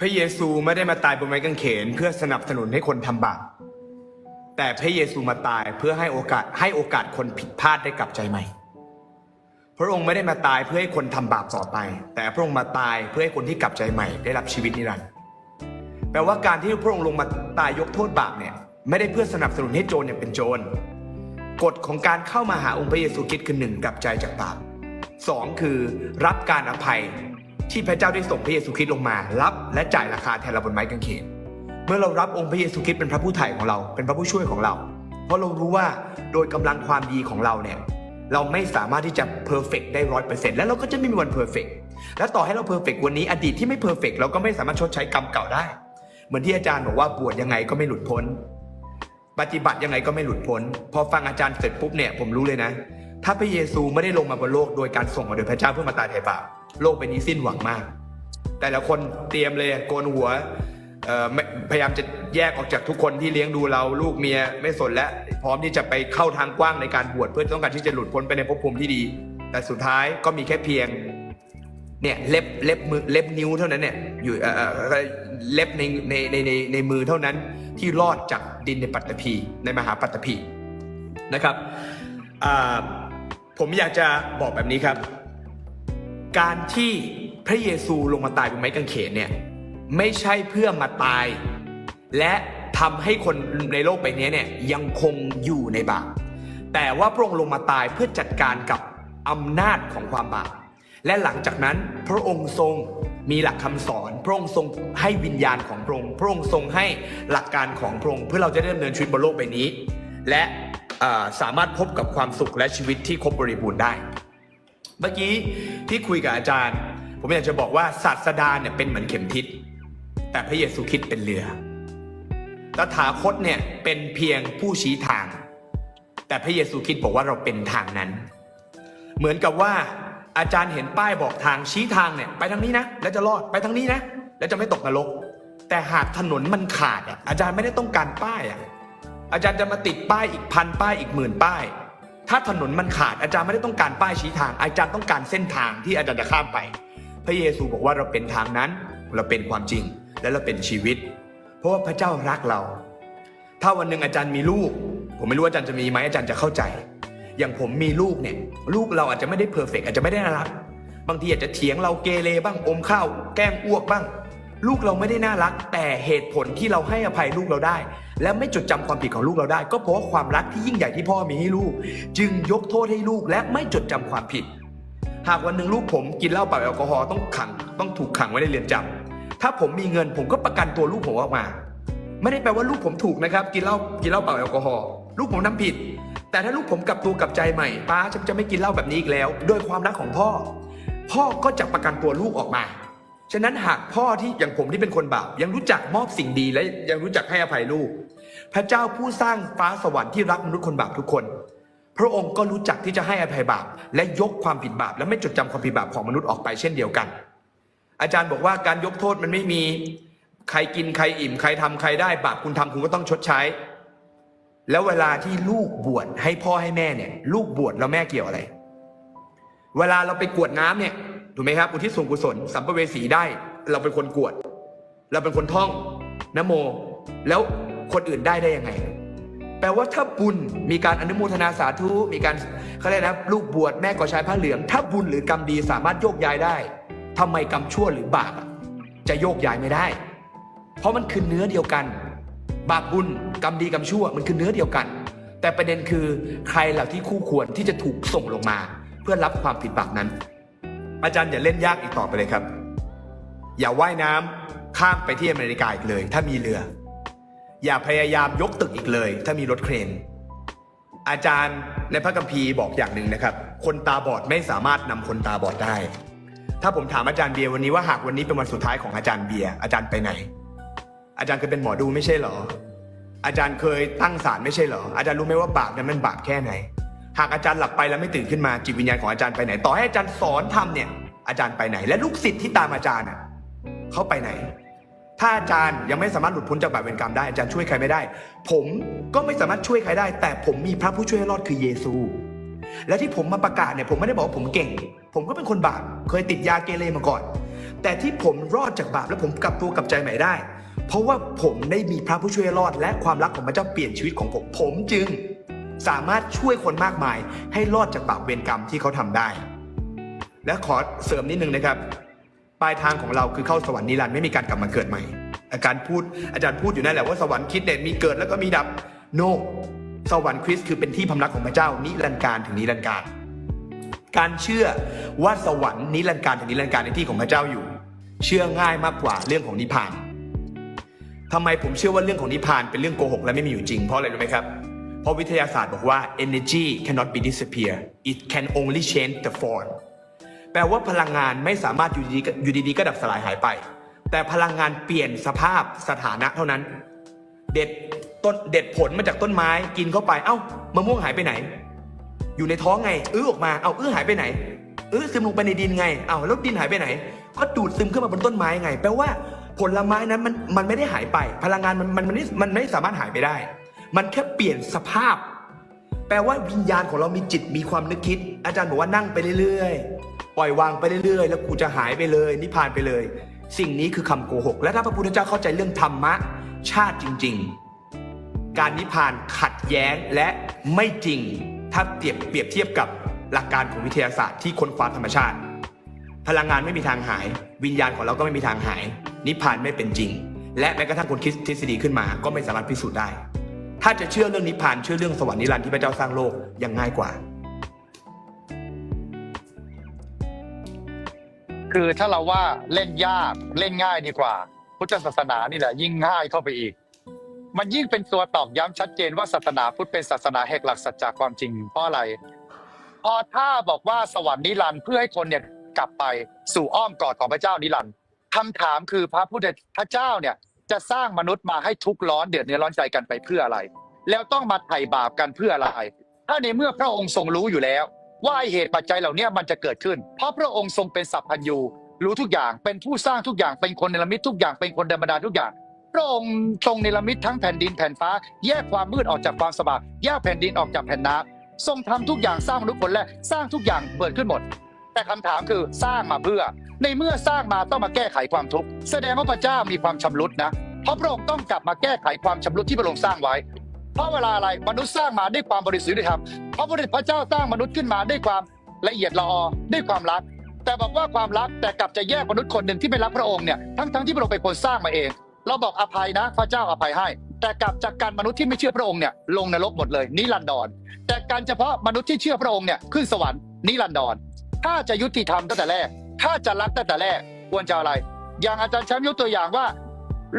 พระเยซูไม่ได้มาตายบนไม้กางเขน เพื่อสนับสนุนให้คนทำบาป แต่พระเยซูมาตายเพื่อให้โอกาสให้โอกาสคนผิดพลาดได้กลับใจใหม่ พระองค์ไม่ได้มาตายเพื่อให้คนทำบาปต่อไป แต่พระองค์มาตายเพื่อให้คนที่กลับใจใหม่ ได้รับชีวิตนิรันดร์แปลว่าการที่พระองค์ลงมาตายยกโทษบาปเนี่ยไม่ได้เพื่อสนับสนุนให้โจรเนี่ยเป็นโจร กฎของการเข้ามาหาองค์พระเยซูคริสต์คือหนึ่งกลับใจจากบาปสองคือรับการอภัย ที่พระเจ้าได้ส่งพระเยซูคริสต์ลงมา รับและจ่ายราคาแทนเราบนไม้กางเขน เมื่อเรารับองค์พระเยซูคริสต์เป็นพระผู้ไถ่ของเรา เป็นพระผู้ช่วยของเรา เพราะเรารู้ว่าโดยกำลังความดีของเราเนี่ยเราไม่สามารถที่จะเพอร์เฟกได้ร้อยเปอร์เซ็นต์แล้วเราก็จะไม่มีวันเพอร์เฟกและต่อให้เราเพอร์เฟกวันนี้อดีตที่ไม่เพอร์เฟกเราก็ไม่สามารถชดใช้กรรมเก่าได้ เหมือนที่อาจารย์บอกว่าบวชยังไงก็ไม่หลุดพ้น ปฏิบัติยังไงก็ไม่หลุดพ้น พอฟังอาจารย์เสร็จปุ๊บเนี่ยผมรู้เลยนะ ถ้าพระเยซูไม่ได้ลงมาบนโลกโดยการส่งมาโดยพระเจ้าเพื่อมาตายแทนบาป โลกเป็นนี้สิ้นหวังมาก แต่ละคนเตรียมเลยโกนหัวพยายามจะแยกออกจากทุกคนที่เลี้ยงดูเราลูกเมียไม่สนและ พร้อมที่จะไปเข้าทางกว้างในการบวชเพื่อต้องการที่จะหลุดพ้นไปในภพภูมิที่ดี แต่สุดท้ายก็มีแค่เพียงเนี่ยเล็บเล็บมือเล็บนิ้วเท่านั้นเนี่ยอยู่เอ่อเล็บในในในในในมือเท่านั้นที่รอดจากดินในปัตตภีในมหาปัตตภีนะครับผมอยากจะบอกแบบนี้ครับ การที่พระเยซูลงมาตายบนไม้กางเขนเนี่ยไม่ใช่เพื่อมาตาย และทำให้คนในโลกใบนี้เนี่ยยังคงอยู่ในบาปแต่ว่าพระองค์ลงมาตายเพื่อจัดการกับอำนาจของความบาปและหลังจากนั้นพระองค์ทรงมีหลักคำสอน พระองค์ทรงให้วิญญาณของพระองค์พระองค์ทรงให้หลักการของพระองค์เพื่อเราจะได้ดำเนินชีวิตบนโลกใบนี้ และสามารถพบกับความสุขและชีวิตที่ครบบริบูรณ์ได้ เมื่อกี้ที่คุยกับอาจารย์ ผมอยากจะบอกว่าศาสดาเนี่ยเป็นเหมือนเข็มทิศ แต่พระเยซูคริสต์เป็นเรือตถาคตเนี่ยเป็นเพียงผู้ชี้ทาง แต่พระเยซูคริสต์บอกว่าเราเป็นทางนั้น เหมือนกับว่าอาจารย์เห็นป้ายบอกทางชี้ทางเนี่ยไปทางนี้นะ แล้วจะรอดไปทางนี้นะ แล้วจะไม่ตกนรก แต่หากถนนมันขาดอะอาจารย์ไม่ได้ต้องการป้ายอะอาจารย์จะมาติดป้ายอีกพันป้ายอีกหมื่นป้าย ถ้าถนนมันขาดอาจารย์ไม่ได้ต้องการป้ายชี้ทาง อาจารย์ต้องการเส้นทางที่อาจารย์จะข้ามไป พระเยซูบอกว่าเราเป็นทางนั้น เราเป็นความจริง และเราเป็นชีวิต เพราะว่าพระเจ้ารักเรา ถ้าวันหนึ่งอาจารย์มีลูก ผมไม่รู้ว่าอาจารย์จะมีไหมอาจารย์จะเข้าใจ อย่างผมมีลูกเนี่ยลูกเราอาจจะไม่ได้เพอร์เฟกอาจจะไม่ได้น่ารัก บางทีอาจจะเถียงเราเกเรบ้างอมข้าวแกล้งอ้วกบ้าง ลูกเราไม่ได้น่ารัก แต่เหตุผลที่เราให้อภัยลูกเราได้ และไม่จดจำความผิดของลูกเราได้ ก็เพราะความรักที่ยิ่งใหญ่ที่พ่อมีให้ลูก จึงยกโทษให้ลูกและไม่จดจำความผิด หากวันหนึ่งลูกผมกินเหล้าเปล่าแอลกอฮอล์ต้องขัง ต้องถูกขังไว้ในเรือนจำถ้าผมมีเงินผมก็ประกันตัวลูกผมออกมา ไม่ได้แปลว่าลูกผมถูกนะครับ กินเหล้ากินเหล้าเปล่าแอลกอฮอล์ลูกผมทำผิด แต่ถ้าลูกผมกลับตัวกลับใจใหม่ป้าจะไม่กินเหล้าแบบนี้อีกแล้วด้วยความรักของพ่อ พ่อก็จะประกันตัวลูกออกมา ฉะนั้นหากพ่อที่อย่างผมที่เป็นคนบาปยังรู้จักมอบสิ่งดีและยังรู้จักให้อภัยลูก พระเจ้าผู้สร้างฟ้าสวรรค์ที่รักมนุษย์คนบาปทุกคน พระองค์ก็รู้จักที่จะให้อภัยบาป และยกความผิดบาป และไม่จดจำความผิดบาปของมนุษย์ออกไปเช่นเดียวกัน อาจารย์บอกว่าการยกโทษมันไม่มีใครกินใครอิ่มใครทำใครได้บาปคุณทำคุณก็ต้องชดใช้ แล้วเวลาที่ลูกบวชให้พ่อให้แม่เนี่ย ลูกบวชแล้วแม่เกี่ยวอะไร เวลาเราไปกวดน้ำเนี่ย ถูกไหมครับอุทิศส่วนกุศลสัมภเวสีได้ เราเป็นคนกวด เราเป็นคนท่องนโม แล้วคนอื่นได้ได้ยังไง แปลว่าถ้าบุญมีการอนุโมทนาสาธุมีการเขาเรียกนะลูกบวชแม่ก่อชายผ้าเหลือง ถ้าบุญหรือกรรมดีสามารถโยกย้ายได้ทำไมกรรมชั่วหรือบาปจะโยกย้ายไม่ได้ เพราะมันคือเนื้อเดียวกัน บาปบุญกรรมดีกรรมชั่วมันคือเนื้อเดียวกัน แต่ประเด็นคือใครเหล่าที่คู่ควรที่จะถูกส่งลงมา เพื่อรับความผิดบาปนั้น อาจารย์อย่าเล่นยากอีกต่อไปเลยครับ อย่าว่ายน้ำข้ามไปที่อเมริกาอีกเลย ถ้ามีเรือ อย่าพยายามยกตึกอีกเลย ถ้ามีรถเครน อาจารย์ในพระคัมภีร์บอกอย่างหนึ่งนะครับ คนตาบอดไม่สามารถนำคนตาบอดได้ ถ้าผมถามอาจารย์เบียร์วันนี้ว่าหากวันนี้เป็นวันสุดท้ายของอาจารย์เบียร์อาจารย์ไปไหน อาจารย์เคยเป็นหมอดูไม่ใช่หรอ อาจารย์เคยตั้งศาลไม่ใช่หรอ อาจารย์รู้ไหมว่าบาปนั้นมันบาปแค่ไหน หากอาจารย์หลับไปแล้วไม่ตื่นขึ้นมาจิตวิญญาณของอาจารย์ไปไหน ต่อให้อาจารย์สอนทำเนี่ยอาจารย์ไปไหน และลูกศิษย์ที่ตามอาจารย์อะเขาไปไหน ถ้าอาจารย์ยังไม่สามารถหลุดพ้นจากบาปเวรกรรมได้อาจารย์ช่วยใครไม่ได้ ผมก็ไม่สามารถช่วยใครได้ แต่ผมมีพระผู้ช่วยให้รอดคือเยซู และที่ผมมาประกาศเนี่ยผมไม่ได้บอกว่าผมเก่ง ผมก็เป็นคนบาปเคยติดยาเกเรมาก่อน แต่ที่ผมรอดจากบาปและผมกลับตัวกลับใจใหม่ได้ เพราะว่าผมได้มีพระผู้ช่วยรอด และความรักของพระเจ้าเปลี่ยนชีวิตของผม ผมจึง สามารถช่วยคนมากมาย ให้รอดจากบาปเวรกรรมที่เขาทำได้ และขอเสริมนิดนึงนะครับ ปลายทางของเราคือเข้าสวรรค์นิรันดร์ไม่มีการกลับมาเกิดใหม่ อาจารย์พูดอาจารย์พูดอยู่นั่นแหละว่าสวรรค์คิดเนี่ยมีเกิดแล้วก็มีดับโนสวรรค์คริสต์คือเป็นที่พำนักของพระเจ้านิรันดร์การถึงนิรันดร์การ การเชื่อว่าสวรรค์นิรันดร์การถึงนิรันดร์การในที่ของพระเจ้าอยู่ เชื่อง่ายมากกว่าเรื่องของนิพพานทำไมผมเชื่อว่าเรื่องของนิพพานเป็นเรื่องโกหกและไม่มีอยู่จริงเพราะอะไรรู้ไหมครับ เพราะวิทยาศาสตร์บอกว่า energy cannot be disappear it can only change the form แปลว่าพลังงานไม่สามารถอยู่ดีๆอยู่ดีๆก็ดับสลายหายไป แต่พลังงานเปลี่ยนสภาพสถานะเท่านั้น เด็ดต้นเด็ดผลมาจากต้นไม้กินเข้าไป เอ้ามะม่วงหายไปไหน อยู่ในท้องไงอื้อออกมา เอาอื้อหายไปไหนอื้อซึมลงไปในดินไง เอาแล้วดินหายไปไหน ก็ดูดซึมขึ้นมาบนต้นไม้ไง แปลว่าผลไม้นั้นมันมันไม่ได้หายไป พลังงานมันมันมันไม่มันไม่สามารถหายไปได้ มันแค่เปลี่ยนสภาพ แปลว่าวิญญาณของเรามีจิตมีความนึกคิด อาจารย์บอกว่านั่งไปเรื่อยๆ ปล่อยวางไปเรื่อยๆ แล้วกูจะหายไปเลย นิพพานไปเลย สิ่งนี้คือคำโกหก และถ้าพระพุทธเจ้าเข้าใจเรื่องธรรมะ ชาติจริง ๆ การนิพพานขัดแย้งและไม่จริง ถ้าเปรียบเปรียบเทียบกับหลักการของวิทยาศาสตร์ที่ค้นคว้าธรรมชาติ พลังงานไม่มีทางหาย วิญญาณของเราก็ไม่มีทางหาย นิพพานไม่เป็นจริง และแม้กระทั่งคนคิดทฤษฎีขึ้นมา ก็ไม่สามารถพิสูจน์ได้ ถ้าจะเชื่อเรื่องนิพพานเชื่อเรื่องสวรรค์นิรันดร์ที่พระเจ้าสร้างโลกยังง่ายกว่า คือถ้าเราว่าเล่นยากเล่นง่ายดีกว่า พุทธศาสนานี่แหละ ยิ่งง่ายเข้าไปอีก มันยิ่งเป็นตัวตอกย้ำชัดเจนว่าศาสนาพุทธเป็นศาสนาแหกหลักสัจจะความจริงเพราะอะไรพอถ้าบอกว่าสวรรค์นิรันดร์เพื่อให้คนเนี่ยกลับไปสู่อ้อมกอดของพระเจ้านิรันดร์คำถามคือพระพุทธพระเจ้าเนี่ย จะสร้างมนุษย์มาให้ทุกข์ร้อนเดือดเนื้อร้อนใจกันไปเพื่ออะไร แล้วต้องมาไถ่บาปกันเพื่ออะไร ถ้าในเมื่อพระองค์ทรงรู้อยู่แล้ว ว่าเหตุปัจจัยเหล่านี้มันจะเกิดขึ้น เพราะพระองค์ทรงเป็นสัพพัญญูรู้ทุกอย่างเป็นผู้สร้างทุกอย่างเป็นคนเนรมิตทุกอย่างเป็นคนธรรมดาทุกอย่าง พระองค์ทรงเนรมิตทั้งแผ่นดินแผ่นฟ้า แยกความมืดออกจากความสว่างแยกแผ่นดินออกจากแผ่นน้ำทรงทำทุกอย่างสร้างมนุษย์คนแรกสร้างทุกอย่างเปิดขึ้นหมด แต่คำถามคือสร้างมาเพื่อ ในเมื่อสร้างมาต้องมาแก้ไขความทุกข์แสดงว่าพระเจ้ามีความชำรุดนะ เพราะพระองค์ต้องกลับมาแก้ไขความชำรุดที่พระองค์สร้างไว้ เพราะเวลาอะไรมนุษย์สร้างมาด้วยความบริสุทธิ์ธรรมเพราะพระเจ้าสร้างมนุษย์ขึ้นมาด้วยความละเอียดละออด้วยความรัก แต่บอกว่าความรักแต่กลับจะแยกมนุษย์คนหนึ่งที่ไม่รักพระองค์เนี่ยทั้งทั้งๆที่พระองค์เป็นคนสร้างมาเอง เราบอกอภัยนะ พระเจ้าอภัยให้ แต่กลับจากการมนุษย์ที่ไม่เชื่อพระองค์เนี่ยลงนรกหมดเลยนิรันดรแต่การเฉพาะมนุษย์ที่เชื่อพระองค์เนี่ยขึ้นสวรรค์นิรันดร ถ้าจะยุติธรรมตั้งแต่แรก ถ้าจะรักตั้งแต่แรก ควรจะอะไร อย่างอาจารย์แชมป์ยกตัวอย่างว่า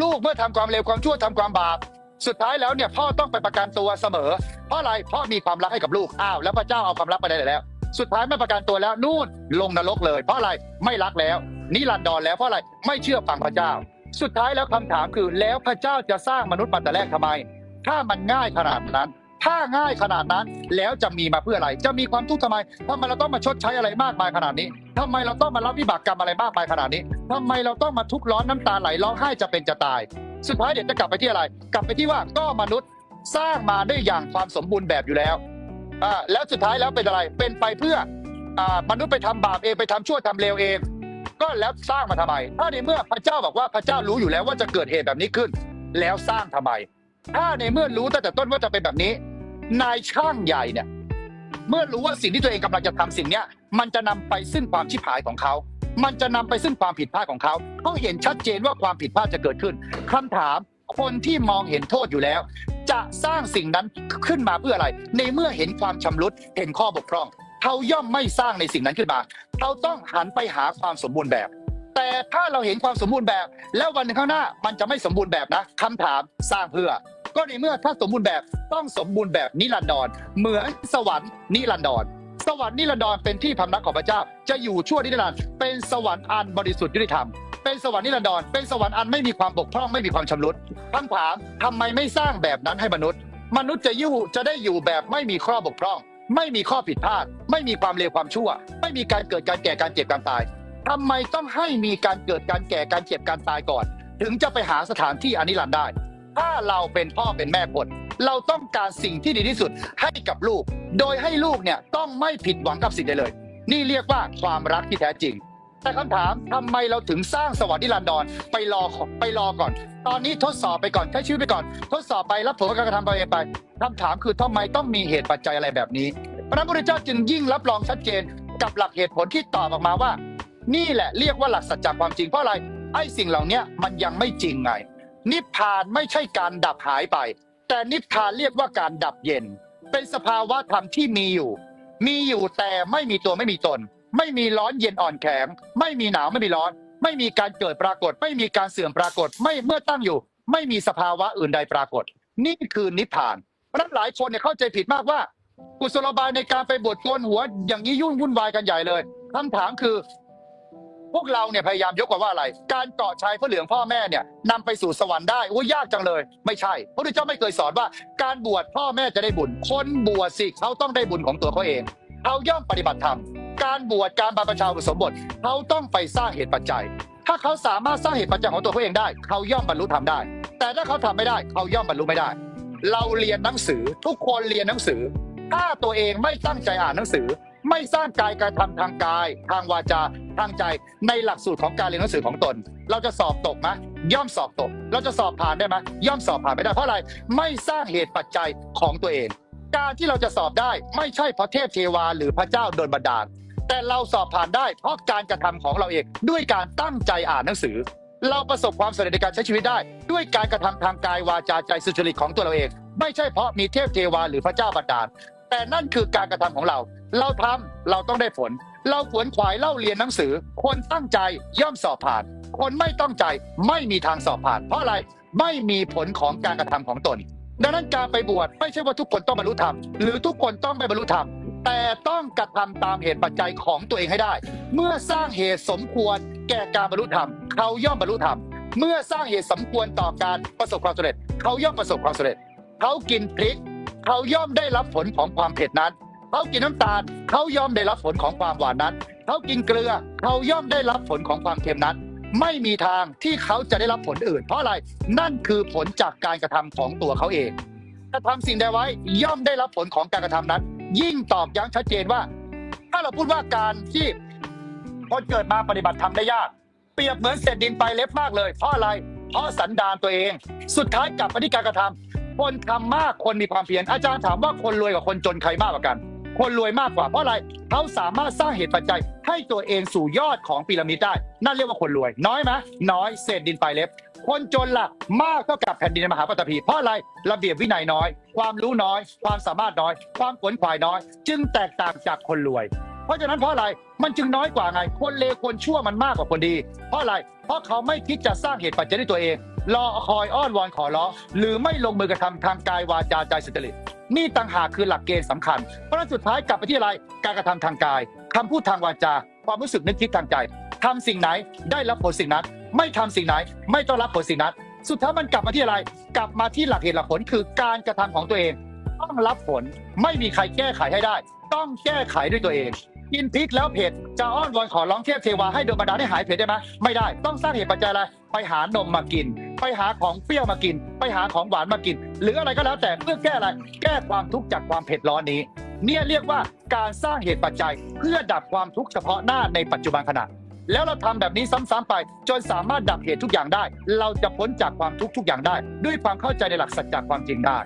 ลูกเมื่อทำความเลวความชั่วทำความบาปสุดท้ายแล้วเนี่ยพ่อต้องไปประกันตัวเสมอ เพราะอะไรเพราะมีความรักให้กับลูกอ้าวแล้วพระเจ้าเอาความรักไปได้แล้ว สุดท้ายไม่ประกันตัวแล้วนู่นลงนรกเลย เพราะอะไรไม่รักแล้ว นิรันดรแล้วเพราะอะไรไม่เชื่อฟังพระเจ้า สุดท้ายแล้วคำถามคือแล้วพระเจ้าจะสร้างมนุษย์มาแต่แรกทำไม ถ้ามันง่ายขนาดนั้น ถ้าง่ายขนาดนั้นแล้วจะมีมาเพื่ออะไร จะมีความทุกข์ทำไมทำไมเราต้องมาชดใช้อะไรมากมายขนาดนี้ทำไมเราต้องมารับวิบากกรรมอะไรมากมายขนาดนี้ทำไมเราต้องมาทุกข์ร้อนน้ำตาไหลร้องไห้จะเป็นจะตาย สุดท้ายเดี๋ยวจะกลับไปที่อะไร กลับไปที่ว่าก็มนุษย์สร้างมาได้อย่างความสมบูรณ์แบบอยู่แล้วอ่าแล้วสุดท้ายแล้วเป็นอะไรเป็นไปเพื่ออ่ามนุษย์ไปทำบาปเองไปทำชั่วทำเลวเอง ก็แล้วสร้างมาทำไม ถ้าในเมื่อพระเจ้าบอกว่าพระเจ้ารู้อยู่แล้วว่าจะเกิดเหตุแบบนี้ขึ้น แล้วสร้างทำไม ถ้าในเมื่อรู้ตั้งแต่ต้นว่าจะเป็นแบบนี้ นายช่างใหญ่เนี่ย เมื่อรู้ว่าสิ่งที่ตัวเองกำลังจะทำสิ่งเนี้ย มันจะนำไปซึ่งความชิบหายของเขา มันจะนำไปซึ่งความผิดพลาดของเขาเขาเห็นชัดเจนว่าความผิดพลาดจะเกิดขึ้นคำถามคนที่มองเห็นโทษอยู่แล้ว จะสร้างสิ่งนั้นขึ้นมาเพื่ออะไร ในเมื่อเห็นความชำรุดเห็นข้อบกพร่องเขาย่อมไม่สร้างในสิ่งนั้นขึ้นมาเขาต้องหันไปหาความสมบูรณ์แบบ แต่ถ้าเราเห็นความสมบูรณ์แบบ แล้ววันหนึงข้างหน้ามันจะไม่สมบูรณ์แบบนะคำถามสร้างเพื่อ ก็ในเมื่อถ้าสมบูรณ์แบบต้องสมบูรณ์แบบนิรันดรเหมือนสวรรค์นิรันดรสวรรค์นิรันดรเป็นที่พำนักของพระเจ้า จะอยู่ชั่วนิรันดร์เป็นสวรรค์อันบริสุทธิ์ยุติธรรมเป็นสวรรค์นิรันดรเป็นสวรรค์อันไม่มีความบกพร่องไม่มีความชำรุดคำถามทำไมไม่สร้างแบบนั้นให้มนุษย์ มนุษย์จะยู่จะได้อยู่แบบไม่มีข้อบกพร่อง ไม่มีข้อผิดพลาด ไม่มีความเลวความชั่ว ไม่มีการเกิดการแก่การเจ็บการตายทำไมต้องให้มีการเกิดการแก่การเจ็บการตายก่อน ถึงจะไปหาสถานที่อนิรันดร์ได้ ถ้าเราเป็นพ่อเป็นแม่คนเราต้องการสิ่งที่ดีที่สุดให้กับลูก โดยให้ลูกเนี่ยต้องไม่ผิดหวังกับสิ่งใดเลย นี่เรียกว่าความรักที่แท้จริง แต่คำถามทำไมเราถึงสร้างสวรรค์นิรันดรไปรอไปรอก่อน ตอนนี้ทดสอบไปก่อนใช้ชีวิตไปก่อน ทดสอบไปรับผลการกระทำไปไปคำถามคือทำไมต้องมีเหตุปัจจัยอะไรแบบนี้พระพุทธเจ้าจึงยิ่งรับรองชัดเจนกับหลักเหตุผลที่ตอบออกมาว่า นี่แหละเรียกว่าหลักสัจจะความจริงเพราะอะไรไอ้สิ่งเหล่านี้มันยังไม่จริงไง นิพพานไม่ใช่การดับหายไป แต่นิพพานเรียกว่าการดับเย็น เป็นสภาวะธรรมที่มีอยู่ มีอยู่แต่ไม่มีตัวไม่มีตน ไม่มีร้อนเย็นอ่อนแข็ง ไม่มีหนาวไม่มีร้อน ไม่มีการเกิดปรากฏ ไม่มีการเสื่อมปรากฏ ไม่เมื่อตั้งอยู่ ไม่มีสภาวะอื่นใดปรากฏ นี่คือนิพพานเพราะนั้นหลายคนเนี่ยเข้าใจผิดมากว่า กุศโลบายในการไปบวชโกนหัว อย่างนี้ยุ่งวุ่นวายกันใหญ่เลยคำถามคือ พวกเราเนี่ยพยายามยกว่าว่าอะไร การเกาะชายพระเหลืองพ่อแม่เนี่ยนำไปสู่สวรรค์ได้โอ้ยากจังเลย ไม่ใช่พระพุทธเจ้าไม่เคยสอนว่า การบวชพ่อแม่จะได้บุญ คนบวชสิเขาต้องได้บุญของตัวเขาเองเขาย่อมปฏิบัติธรรมการบวชการบรรพชาอุปสมบทเขาต้องไปสร้างเหตุปัจจัย ถ้าเขาสามารถสร้างเหตุปัจจัยของตัวเขาเองได้ เขาย่อมบรรลุธรรมได้ แต่ถ้าเขาทำไม่ได้เขาย่อมบรรลุไม่ได้ เราเรียนหนังสือทุกคนเรียนหนังสือ ถ้าตัวเองไม่ตั้งใจอ่านหนังสือ ไม่สร้างกายการทำทางกาย ทางวาจา ทางใจในหลักสูตรของการเรียนหนังสือของตน เราจะสอบตกไหมย่อมสอบตก เราจะสอบผ่านได้ไหมย่อมสอบผ่านไม่ได้เพราะอะไรไม่สร้างเหตุปัจจัยของตัวเอง การที่เราจะสอบได้ไม่ใช่เพราะเทพเทวาหรือพระเจ้าโดนบันดาล แต่เราสอบผ่านได้เพราะการกระทำของเราเองด้วยการตั้งใจอ่านหนังสือ เราประสบความสำเร็จในการใช้ชีวิตได้ ด้วยการกระทำทางกายวาจาใจสุจริตของตัวเราเอง ไม่ใช่เพราะมีเทพเทวาหรือพระเจ้าบันดาล แต่นั่นคือการกระทำของเรา เราทำเราต้องได้ผล เราขวนขวายเล่าเรียนหนังสือ คนตั้งใจย่อมสอบผ่าน คนไม่ต้องใจไม่มีทางสอบผ่าน เพราะอะไรไม่มีผลของการกระทำของตน ดังนั้นการไปบวชไม่ใช่ว่าทุกคนต้องบรรลุธรรมหรือทุกคนต้องไปบรรลุธรรมแต่ต้องกระทำตามเหตุปัจจัยของตัวเองให้ได้ เมื่อสร้างเหตุสมควรแก่การบรรลุธรรมเขาย่อมบรรลุธรรมเมื่อสร้างเหตุสมควรต่อการประสบความสำเร็จ เขาย่อมประสบความสำเร็จ เขากินพริก เขาย่อมได้รับผลของความเผ็ดนั้น เขากินน้ำตาลเขาย่อมได้รับผลของความหวานนั้นเขากินเกลือเขาย่อมได้รับผลของความเค็มนั้น ไม่มีทางที่เขาจะได้รับผลอื่น เพราะอะไรนั่นคือผลจากการกระทำของตัวเขาเองกระทำสิ่งใดไว้ย่อมได้รับผลของการกระทำนั้น ยิ่งตอกย้ำชัดเจนว่า ถ้าเราพูดว่าการที่คนเกิดมาปฏิบัติธรรมได้ยาก เปรียบเหมือนเศษดินไปเล็บมากเลย เพราะอะไร เพราะสันดานตัวเอง สุดท้ายกลับมาที่การกระทำคนทำมากคนมีความเพียรอาจารย์ถามว่าคนรวยกับคนจนใครมากกว่ากัน คนรวยมากกว่าเพราะอะไรเขาสามารถสร้างเหตุปัจจัย ให้ตัวเองสู่ยอดของพีระมิดได้ นั่นเรียกว่าคนรวย น้อยไหมน้อยเศษดินไปลายเล็บ คนจนล่ะมากเท่ากับแผ่นดินมหาปฐพีเพราะอะไรระเบียบวินัยน้อย ความรู้น้อย ความสามารถน้อย ความขวนขวายน้อย จึงแตกต่างจากคนรวย เพราะฉะนั้นเพราะอะไรมันจึงน้อยกว่าไง คนเลวคนชั่วมันมากกว่าคนดี เพราะอะไรเพราะเขาไม่คิดจะสร้างเหตุปัจจัยด้วยตัวเองรอคอยอ้อนวอนขอร้องหรือไม่ลงมือกระทำทางกายวาจาใจสุจริต นี่ต่างหากคือหลักเกณฑ์สำคัญ เพราะฉะนั้นสุดท้ายกลับไปที่อะไรการกระทำทางกายคำพูดทางวาจา ความรู้สึกนึกคิดทางใจทำสิ่งไหนได้รับผลสิ่งนั้น ไม่ทำสิ่งไหน ไม่ต้องรับผลสิ่งนั้น สุดท้ายมันกลับมาที่อะไร กลับมาที่หลักเหตุหลักผลคือการกระทำของตัวเอง ต้องรับผลไม่มีใครแก้ไขให้ได้ ต้องแก้ไขด้วยตัวเอง กินพริกแล้วเผ็ดจะอ้อนวอนขอร้องเทพเทวาให้โดนบันดาลให้หายเผ็ดได้ไหมไม่ได้ต้องสร้างเหตุปัจจัยอะไรไปหานมมากิน ไปหาของเปรี้ยวมากิน ไปหาของหวานมากิน หรืออะไรก็แล้วแต่เพื่อแก้อะไร แก้ความทุกข์จากความเผ็ดร้อนนี้ เนี่ยเรียกว่าการสร้างเหตุปัจจัยเพื่อดับความทุกข์เฉพาะหน้าในปัจจุบันขณะแล้วเราทำแบบนี้ซ้ำๆไป จนสามารถดับเหตุทุกอย่างได้ เราจะพ้นจากความทุกข์ทุกอย่างได้ ด้วยความเข้าใจในหลักสัจจความจริงได้